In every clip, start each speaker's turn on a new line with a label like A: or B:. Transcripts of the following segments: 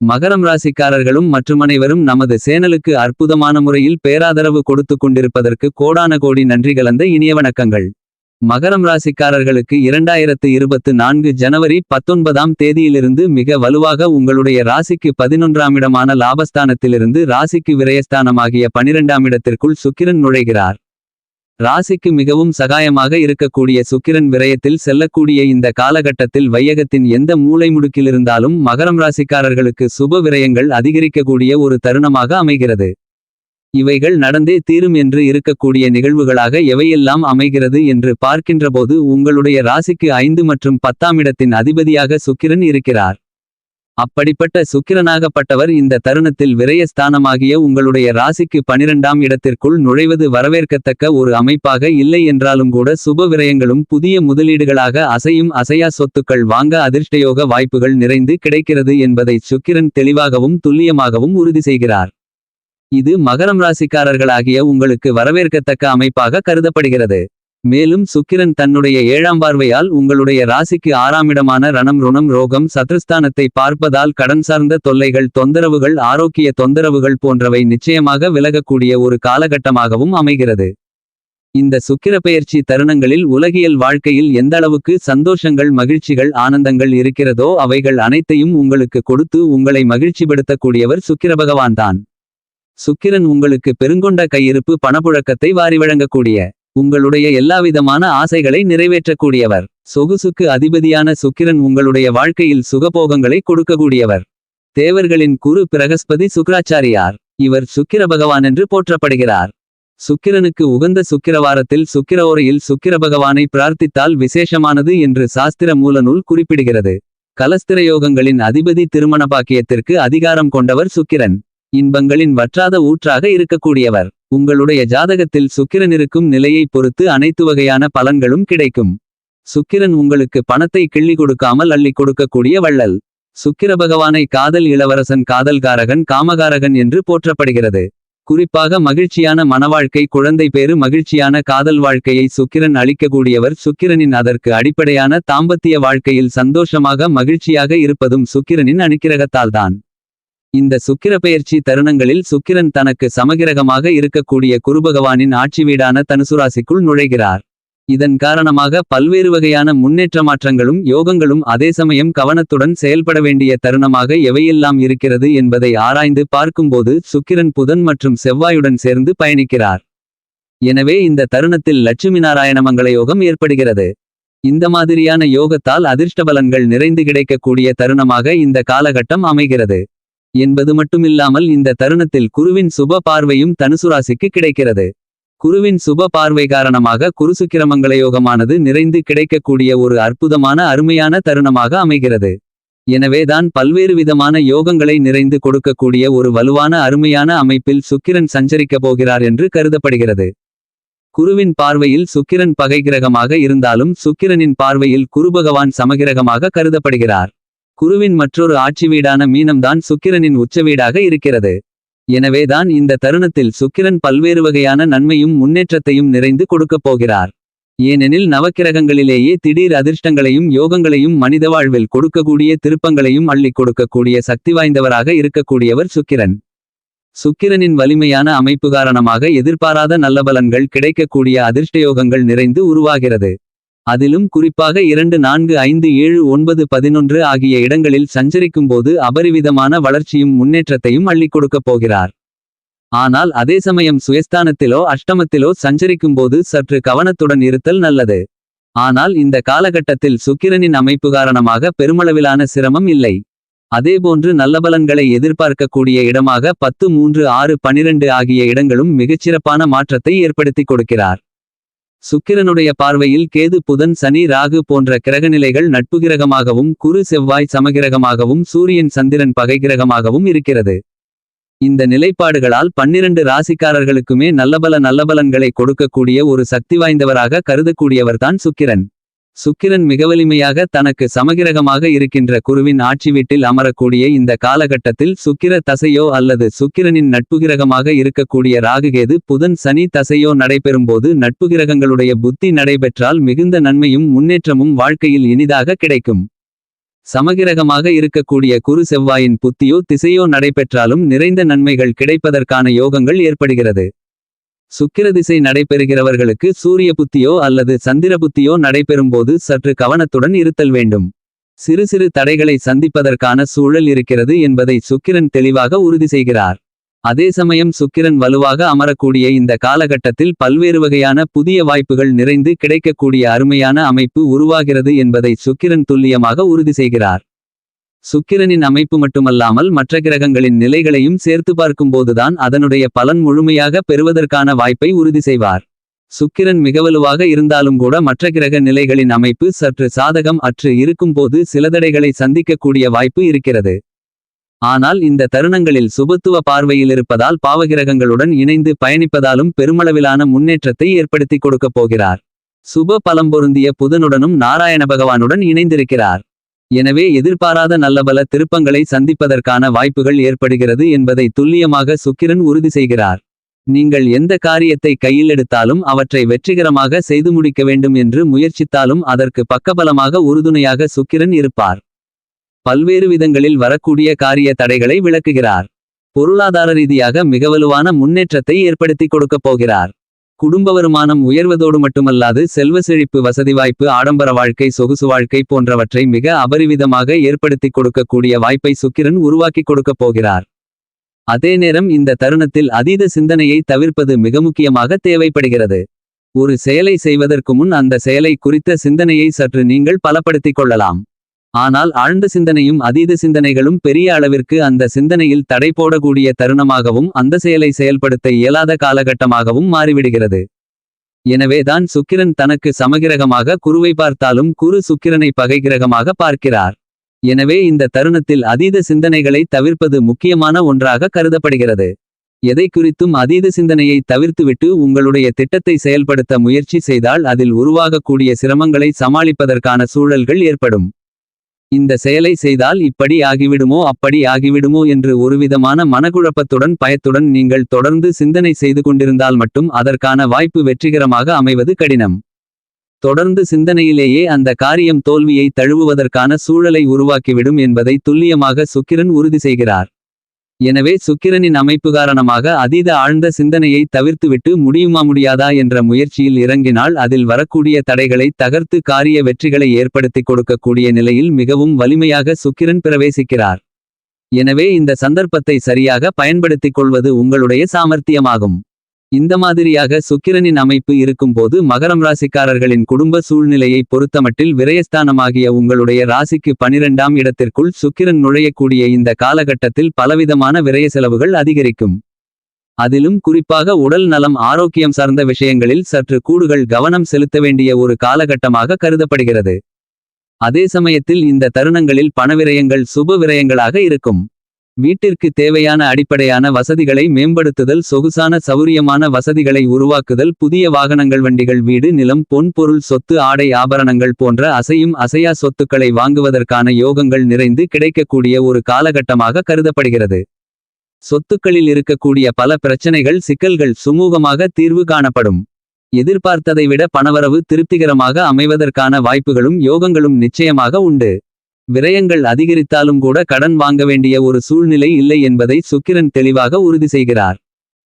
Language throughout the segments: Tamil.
A: மகரம் ராசிக்காரர்களும் மற்றும் அனைவரும் நமது சேனலுக்கு அற்புதமான முறையில் பேராதரவு கொடுத்து கொண்டிருப்பதற்கு கோடான கோடி நன்றி கலந்த இனிய வணக்கங்கள். மகரம் ராசிக்காரர்களுக்கு இரண்டாயிரத்து இருபத்து நான்கு ஜனவரி பத்தொன்பதாம் தேதியிலிருந்து மிக வலுவாக உங்களுடைய ராசிக்கு பதினொன்றாம் இடமான லாபஸ்தானத்திலிருந்து ராசிக்கு விரயஸ்தானமாகிய பனிரெண்டாம் இடத்திற்குள் சுக்கிரன் நுழைகிறார். ராசிக்கு மிகவும் சகாயமாக இருக்கக்கூடிய சுக்கிரன் விரயத்தில் செல்லக்கூடிய இந்த காலகட்டத்தில் வையகத்தின் எந்த மூலை முடுக்கிலிருந்தாலும் மகரம் ராசிக்காரர்களுக்கு சுப விரயங்கள் அதிகரிக்கக்கூடிய ஒரு தருணமாக அமைகிறது. இவைகள் நடந்தே தீரும் என்று இருக்கக்கூடிய நிகழ்வுகளாக எவையெல்லாம் அமைகிறது என்று பார்க்கின்றபோது உங்களுடைய ராசிக்கு ஐந்து மற்றும் பத்தாம் இடத்தின் அதிபதியாக சுக்கிரன் இருக்கிறார். அப்படிப்பட்ட சுக்கிரனாகப்பட்டவர் இந்த தருணத்தில் விரயஸ்தானமாகிய உங்களுடைய ராசிக்கு பனிரெண்டாம் இடத்திற்குள் நுழைவது வரவேற்கத்தக்க ஒரு அமைப்பாக இல்லை என்றாலும் கூட சுப விரயங்களும் புதிய முதலீடுகளாக அசையும் அசையா சொத்துக்கள் வாங்க அதிர்ஷ்டயோக வாய்ப்புகள் நிறைந்து கிடைக்கிறது என்பதை சுக்கிரன் தெளிவாகவும் துல்லியமாகவும் உறுதி செய்கிறார். இது மகரம் ராசிக்காரர்களாகிய உங்களுக்கு வரவேற்கத்தக்க அமைப்பாக கருதப்படுகிறது. மேலும் சுக்கிரன் தன்னுடைய ஏழாம் பார்வையால் உங்களுடைய ராசிக்கு ஆறாம் இடமான ரணம் ருணம் ரோகம் சத்ருஸ்தானத்தை பார்ப்பதால் கடன் சார்ந்த தொல்லைகள் தொந்தரவுகள் ஆரோக்கிய தொந்தரவுகள் போன்றவை நிச்சயமாக விலகக்கூடிய ஒரு காலகட்டமாகவும் அமைகிறது. இந்த சுக்கிர பெயர்ச்சி தருணங்களில் உலகியல் வாழ்க்கையில் எந்த அளவுக்கு சந்தோஷங்கள் மகிழ்ச்சிகள் ஆனந்தங்கள் இருக்கிறதோ அவைகள் அனைத்தையும் உங்களுக்கு கொடுத்து உங்களை மகிழ்ச்சிப்படுத்தக்கூடியவர் சுக்கிர பகவான்தான். சுக்கிரன் உங்களுக்கு பெருங்கொண்ட கையிருப்பு பணப்புழக்கத்தை வாரி வழங்கக்கூடிய உங்களுடைய எல்லாவிதமான ஆசைகளை நிறைவேற்றக்கூடியவர். சொகுசுக்கு அதிபதியான சுக்கிரன் உங்களுடைய வாழ்க்கையில் சுகபோகங்களை கொடுக்கக்கூடியவர். தேவர்களின் குரு பிரகஸ்பதி சுக்ராச்சாரியார். இவர் சுக்கிர பகவான் என்று போற்றப்படுகிறார். சுக்கிரனுக்கு உகந்த சுக்கிரவாரத்தில் சுக்கிரவோரையில் சுக்கிர பகவானை பிரார்த்தித்தால் விசேஷமானது என்று சாஸ்திர மூலநூல் குறிப்பிடுகிறது. கலஸ்திர யோகங்களின் அதிபதி திருமண பாக்கியத்திற்கு அதிகாரம் கொண்டவர் சுக்கிரன். இன்பங்களின் வற்றாத ஊற்றாக இருக்கக்கூடியவர். உங்களுடைய ஜாதகத்தில் சுக்கிரன் இருக்கும் நிலையை பொறுத்து அனைத்து வகையான பலன்களும் கிடைக்கும். சுக்கிரன் உங்களுக்கு பணத்தை கிள்ளி கொடுக்காமல் அள்ளி கொடுக்கக்கூடிய வள்ளல். சுக்கிர பகவானை காதல் இளவரசன் காதல்காரகன் காமகாரகன் என்று போற்றப்படுகிறது. குறிப்பாக மகிழ்ச்சியான மனவாழ்க்கை குழந்தை பேறு மகிழ்ச்சியான காதல் வாழ்க்கையை சுக்கிரன் அளிக்கக்கூடியவர். சுக்கிரனின் அதற்கு அடிப்படையான தாம்பத்திய வாழ்க்கையில் சந்தோஷமாக மகிழ்ச்சியாக இருப்பதும் சுக்கிரனின் அனுக்கிரகத்தால்தான். இந்த சுக்கிரப்பெயர்ச்சி தருணங்களில் சுக்கிரன் தனக்கு சமகிரகமாக இருக்கக்கூடிய குருபகவானின் ஆட்சி வீடான தனுசுராசிக்குள் நுழைகிறார். இதன் காரணமாக பல்வேறு வகையான முன்னேற்ற மாற்றங்களும் யோகங்களும் அதே சமயம் கவனத்துடன் செயல்பட வேண்டிய தருணமாக எவையெல்லாம் இருக்கிறது என்பதை ஆராய்ந்து பார்க்கும்போது சுக்கிரன் புதன் மற்றும் செவ்வாயுடன் சேர்ந்து பயணிக்கிறார். எனவே இந்த தருணத்தில் லட்சுமி நாராயண மங்கள யோகம் ஏற்படுகிறது. இந்த மாதிரியான யோகத்தால் அதிர்ஷ்ட பலன்கள் நிறைந்து கிடைக்கக்கூடிய தருணமாக இந்த காலகட்டம் அமைகிறது. என்பது மட்டுமில்லாமல் இந்த தருணத்தில் குருவின் சுப பார்வையும் தனுசுராசிக்கு கிடைக்கிறது. குருவின் சுப பார்வை காரணமாக குருசுக்கிரமங்கள யோகமானது நிறைந்து கிடைக்கக்கூடிய ஒரு அற்புதமான அருமையான தருணமாக அமைகிறது. எனவேதான் பல்வேறு விதமான யோகங்களை நிறைந்து கொடுக்கக்கூடிய ஒரு வலுவான அருமையான அமைப்பில் சுக்கிரன் சஞ்சரிக்கப் போகிறார் என்று கருதப்படுகிறது. குருவின் பார்வையில் சுக்கிரன் பகைகிரகமாக இருந்தாலும் சுக்கிரனின் பார்வையில் குருபகவான் சமகிரகமாக கருதப்படுகிறார். குருவின் மற்றொரு ஆட்சி வீடான மீனம்தான் சுக்கிரனின் உச்சவீடாக இருக்கிறது. எனவேதான் இந்த தருணத்தில் சுக்கிரன் பல்வேறு வகையான நன்மையும் முன்னேற்றத்தையும் நிறைந்து கொடுக்கப் போகிறார். ஏனெனில் நவக்கிரகங்களிலேயே திடீர் அதிர்ஷ்டங்களையும் யோகங்களையும் மனித வாழ்வில் கொடுக்கக்கூடிய திருப்பங்களையும் அள்ளிக் கொடுக்கக்கூடிய சக்தி வாய்ந்தவராக இருக்கக்கூடியவர் சுக்கிரன். சுக்கிரனின் வலிமையான அமைப்பு காரணமாக எதிர்பாராத நல்ல பலன்கள் கிடைக்கக்கூடிய அதிர்ஷ்டயோகங்கள் நிறைந்து உருவாகிறது. அதிலும் குறிப்பாக இரண்டு நான்கு ஐந்து ஏழு ஒன்பது பதினொன்று ஆகிய இடங்களில் சஞ்சரிக்கும்போது அபரிவிதமான வளர்ச்சியும் முன்னேற்றத்தையும் அள்ளிக் கொடுக்கப் போகிறார். ஆனால் அதே சமயம் சுயஸ்தானத்திலோ அஷ்டமத்திலோ சஞ்சரிக்கும்போது சற்று கவனத்துடன் இருத்தல் நல்லது. ஆனால் இந்த காலகட்டத்தில் சுக்கிரனின் அமைப்பு காரணமாக பெருமளவிலான சிரமம் இல்லை. அதேபோன்று நல்ல பலன்களை எதிர்பார்க்கக்கூடிய இடமாக பத்து மூன்று ஆறு பனிரெண்டு ஆகிய இடங்களும் மிகச்சிறப்பான மாற்றத்தை ஏற்படுத்திக் கொடுக்கிறார். சுக்கிரனுடைய பார்வையில் கேது புதன் சனி ராகு போன்ற கிரகநிலைகள் நட்பு கிரகமாகவும் குரு செவ்வாய் சமகிரகமாகவும் சூரியன் சந்திரன் பகை கிரகமாகவும் இருக்கிறது. இந்த நிலைப்பாடுகளால் பன்னிரண்டு ராசிக்காரர்களுக்குமே நல்லபல நல்லபலன்களை கொடுக்கக்கூடிய ஒரு சக்தி வாய்ந்தவராக கருதக்கூடியவர்தான் சுக்கிரன். சுக்கிரன் மிகவலிமையாக தனக்கு சமகிரகமாக இருக்கின்ற குருவின் ஆட்சி வீட்டில் அமரக்கூடிய இந்த காலகட்டத்தில் சுக்கிர தசையோ அல்லது சுக்கிரனின் நட்புகிரகமாக இருக்கக்கூடிய ராகுகேது புதன் சனி தசையோ நடைபெறும்போது நட்புகிரகங்களுடைய புத்தி நடைபெற்றால் மிகுந்த நன்மையும் முன்னேற்றமும் வாழ்க்கையில் இனிதாக கிடைக்கும். சமகிரகமாக இருக்கக்கூடிய குரு செவ்வாயின் புத்தியோ திசையோ நடைபெற்றாலும் நிறைந்த நன்மைகள் கிடைப்பதற்கான யோகங்கள் ஏற்படுகிறது. சுக்கிரதிசை நடைபெறுகிறவர்களுக்கு சூரிய புத்தியோ அல்லது சந்திர புத்தியோ நடைபெறும்போது சற்று கவனத்துடன் இருத்தல் வேண்டும். சிறு சிறு தடைகளை சந்திப்பதற்கான சூழல் இருக்கிறது என்பதை சுக்கிரன் தெளிவாக உறுதி செய்கிறார். அதே சமயம் சுக்கிரன் வலுவாக அமரக்கூடிய இந்த காலகட்டத்தில் பல்வேறு வகையான புதிய வாய்ப்புகள் நிறைந்து கிடைக்கக்கூடிய அருமையான அமைப்பு உருவாகிறது என்பதை சுக்கிரன் துல்லியமாக உறுதி செய்கிறார். சுக்கிரனின் அமைப்பு மட்டுமல்லாமல் மற்ற கிரகங்களின் நிலைகளையும் சேர்த்து பார்க்கும்போதுதான் அதனுடைய பலன் முழுமையாக பெறுவதற்கான வாய்ப்பை உறுதி செய்வார். சுக்கிரன் மிகவலுவாக இருந்தாலும் கூட மற்ற கிரக நிலைகளின் அமைப்பு சற்று சாதகம் அற்று இருக்கும்போது சில தடைகளை சந்திக்கக்கூடிய வாய்ப்பு இருக்கிறது. ஆனால் இந்த தருணங்களில் சுபத்துவ பார்வையில் இருப்பதால் பாவகிரகங்களுடன் இணைந்து பயணிப்பதாலும் பெருமளவிலான முன்னேற்றத்தை ஏற்படுத்திக் கொடுக்கப் போகிறார். சுப பலம் பொருந்திய புதனுடனும் நாராயண பகவானுடன் இணைந்திருக்கிறார். எனவே எதிர்பாராத நல்லபல திருப்பங்களை சந்திப்பதற்கான வாய்ப்புகள் ஏற்படுகிறது என்பதை துல்லியமாக சுக்கிரன் உறுதி செய்கிறார். நீங்கள் எந்த காரியத்தை கையில் எடுத்தாலும் அவற்றை வெற்றிகரமாக செய்து முடிக்க வேண்டும் என்று முயற்சித்தாலும் அதற்கு பக்கபலமாக உறுதுணையாக சுக்கிரன் இருப்பார். பல்வேறு விதங்களில் வரக்கூடிய காரிய தடைகளை விளக்குகிறார். பொருளாதார ரீதியாக மிக வலுவான முன்னேற்றத்தை ஏற்படுத்திக் கொடுக்கப் போகிறார். குடும்ப வருமானம் உயர்வதோடு மட்டுமல்லாது செல்வ செழிப்பு வசதி வாய்ப்பு ஆடம்பர வாழ்க்கை சொகுசு வாழ்க்கை போன்றவற்றை மிக அபரிவிதமாக ஏற்படுத்திக் கொடுக்கக்கூடிய வாய்ப்பை சுக்கிரன் உருவாக்கிக் கொடுக்கப் போகிறார். அதே நேரம் இந்த தருணத்தில் அதீத சிந்தனையை தவிர்ப்பது மிக முக்கியமாக தேவைப்படுகிறது. ஒரு செயலை செய்வதற்கு முன் அந்த செயலை குறித்த சிந்தனையை சற்று நீங்கள் பலப்படுத்திக் கொள்ளலாம். ஆனால் ஆழ்ந்த சிந்தனையும் அதீத சிந்தனைகளும் பெரிய அளவிற்கு அந்த சிந்தனையில் தடை போடக்கூடிய தருணமாகவும் அந்த செயலை செயல்படுத்த இயலாத காலகட்டமாகவும் மாறிவிடுகிறது. எனவேதான் சுக்கிரன் தனக்கு சமகிரகமாக குருவை பார்த்தாலும் குரு சுக்கிரனை பகைகிரகமாக பார்க்கிறார். எனவே இந்த தருணத்தில் அதீத சிந்தனைகளை தவிர்ப்பது முக்கியமான ஒன்றாக கருதப்படுகிறது. எதை குறித்தும் அதீத சிந்தனையை தவிர்த்துவிட்டு உங்களுடைய திட்டத்தை செயல்படுத்த முயற்சி செய்தால் அதில் உருவாகக்கூடிய சிரமங்களை சமாளிப்பதற்கான சூழல்கள் ஏற்படும். இந்த செயலை செய்தால் இப்படி ஆகிவிடுமோ அப்படி ஆகிவிடுமோ என்று ஒருவிதமான மனக்குழப்பத்துடன் பயத்துடன் நீங்கள் தொடர்ந்து சிந்தனை செய்து கொண்டிருந்தால் மட்டும் அதற்கான வாய்ப்பு வெற்றிகரமாக அமைவது கடினம். தொடர்ந்து சிந்தனையிலேயே அந்த காரியம் தோல்வியை தழுவுவதற்கான சூழலை உருவாக்கிவிடும் என்பதை துல்லியமாக சுக்கிரன் உறுதி செய்கிறார். எனவே சுக்கிரனின் அமைப்பு காரணமாக அதீத ஆழ்ந்த சிந்தனையை தவிர்த்துவிட்டு முடியுமா முடியாதா என்ற முயற்சியில் இறங்கினால் அதில் வரக்கூடிய தடைகளை தகர்த்து காரிய வெற்றிகளை ஏற்படுத்திக் கொடுக்கக்கூடிய நிலையில் மிகவும் வலிமையாக சுக்கிரன் பிரவேசிக்கிறார். எனவே இந்த சந்தர்ப்பத்தை சரியாக பயன்படுத்திக் கொள்வது உங்களுடைய சாமர்த்தியமாகும். இந்த மாதிரியாக சுக்கிரனின் அமைப்பு இருக்கும்போது மகரம் ராசிக்காரர்களின் குடும்ப சூழ்நிலையை பொறுத்தமட்டில் விரயஸ்தானமாகிய உங்களுடைய ராசிக்கு பனிரெண்டாம் இடத்திற்குள் சுக்கிரன் நுழையக்கூடிய இந்த காலகட்டத்தில் பலவிதமான விரய செலவுகள் அதிகரிக்கும். அதிலும் குறிப்பாக உடல் நலம் ஆரோக்கியம் சார்ந்த விஷயங்களில் சற்று கூடுகள் கவனம் செலுத்த வேண்டிய ஒரு காலகட்டமாக கருதப்படுகிறது. அதே சமயத்தில் இந்த தருணங்களில் பணவிரயங்கள் சுப விரயங்களாக இருக்கும். வீட்டிற்கு தேவையான அடிப்படையான வசதிகளை மேம்படுத்துதல் சொகுசான சௌரியமான வசதிகளை உருவாக்குதல் புதிய வாகனங்கள் வண்டிகள் வீடு நிலம் பொன் பொருள் சொத்து ஆடை ஆபரணங்கள் போன்ற அசையும் அசையா சொத்துக்களை வாங்குவதற்கான யோகங்கள் நிறைந்து கிடைக்கக்கூடிய ஒரு காலகட்டமாக கருதப்படுகிறது. சொத்துக்களில் இருக்கக்கூடிய பல பிரச்சனைகள் சிக்கல்கள் சுமூகமாக தீர்வு காணப்படும். எதிர்பார்த்ததை விட பணவரவு திருப்திகரமாக அமைவதற்கான வாய்ப்புகளும் யோகங்களும் நிச்சயமாக உண்டு. விரயங்கள் அதிகரித்தாலும் கூட கடன் வாங்க வேண்டிய ஒரு சூழ்நிலை இல்லை என்பதை சுக்கிரன் தெளிவாக உறுதி செய்கிறார்.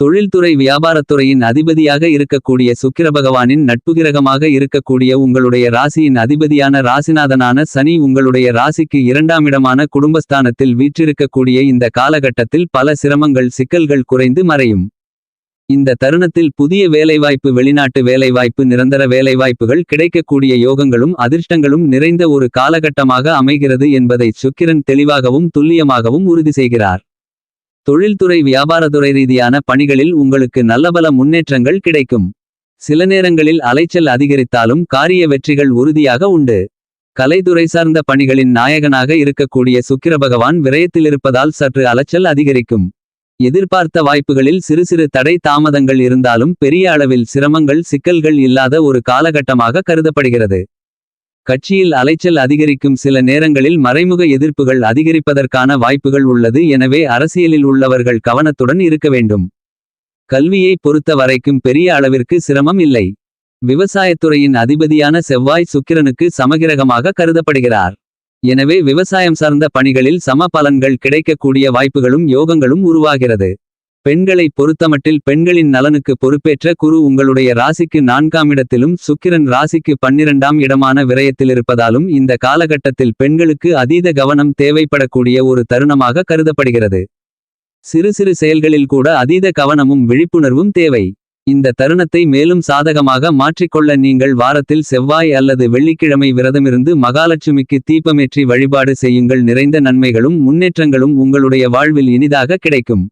A: தொழில்துறை வியாபாரத்துறையின் அதிபதியாக இருக்கக்கூடிய சுக்கிர பகவானின் நட்புகிரகமாக இருக்கக்கூடிய உங்களுடைய ராசியின் அதிபதியான ராசிநாதனான சனி உங்களுடைய ராசிக்கு இரண்டாம் இடமான குடும்பஸ்தானத்தில் வீற்றிருக்கக்கூடிய இந்த காலகட்டத்தில் பல சிரமங்கள் சிக்கல்கள் குறைந்து மறையும். இந்த தருணத்தில் புதிய வேலைவாய்ப்பு வெளிநாட்டு வேலைவாய்ப்பு நிரந்தர வேலைவாய்ப்புகள் கிடைக்கக்கூடிய யோகங்களும் அதிர்ஷ்டங்களும் நிறைந்த ஒரு காலகட்டமாக அமைகிறது என்பதை சுக்கிரன் தெளிவாகவும் துல்லியமாகவும் உறுதி செய்கிறார். தொழில்துறை வியாபாரத்துறை ரீதியான பணிகளில் உங்களுக்கு நல்லபல முன்னேற்றங்கள் கிடைக்கும். சில நேரங்களில் அலைச்சல் அதிகரித்தாலும் காரிய வெற்றிகள் உறுதியாக உண்டு. கலைத்துறை சார்ந்த பணிகளின் நாயகனாக இருக்கக்கூடிய சுக்கிர பகவான் விரயத்திலிருப்பதால் சற்று அலைச்சல் அதிகரிக்கும். எதிர்பார்த்த வாய்ப்புகளில் சிறு சிறு தடை தாமதங்கள் இருந்தாலும் பெரிய அளவில் சிரமங்கள் சிக்கல்கள் இல்லாத ஒரு காலகட்டமாக கருதப்படுகிறது. கட்சியில் அலைச்சல் அதிகரிக்கும் சில நேரங்களில் மறைமுக எதிர்ப்புகள் அதிகரிப்பதற்கான வாய்ப்புகள் உள்ளது எனவே அரசியலில் உள்ளவர்கள் கவனத்துடன் இருக்க வேண்டும். கல்வியை பொறுத்த வரைக்கும் பெரிய அளவிற்கு சிரமம் இல்லை. விவசாயத்துறையின் அதிபதியான செவ்வாய் சுக்கிரனுக்கு சமகிரகமாக கருதப்படுகிறார். எனவே விவசாயம் சார்ந்த பணிகளில் சம பலன்கள் கிடைக்கக்கூடிய வாய்ப்புகளும் யோகங்களும் உருவாகிறது. பெண்களை பொறுத்தமட்டில் பெண்களின் நலனுக்கு பொறுப்பேற்ற குரு உங்களுடைய ராசிக்கு நான்காம் இடத்திலும் சுக்கிரன் ராசிக்கு பன்னிரண்டாம் இடமான விரயத்தில் இருப்பதாலும் இந்த காலகட்டத்தில் பெண்களுக்கு அதீத கவனம் தேவைப்படக்கூடிய ஒரு தருணமாக கருதப்படுகிறது. சிறு சிறு செயல்களில் கூட அதீத கவனமும் விழிப்புணர்வும் தேவை. இந்த தருணத்தை மேலும் சாதகமாக மாற்றிக்கொள்ள நீங்கள் வாரத்தில் செவ்வாய் அல்லது வெள்ளிக்கிழமை விரதமிருந்து மகாலட்சுமிக்கு தீபமேற்றி வழிபாடு செய்யுங்கள். நிறைந்த நன்மைகளும் முன்னேற்றங்களும் உங்களுடைய வாழ்வில் இனிதாக கிடைக்கும்.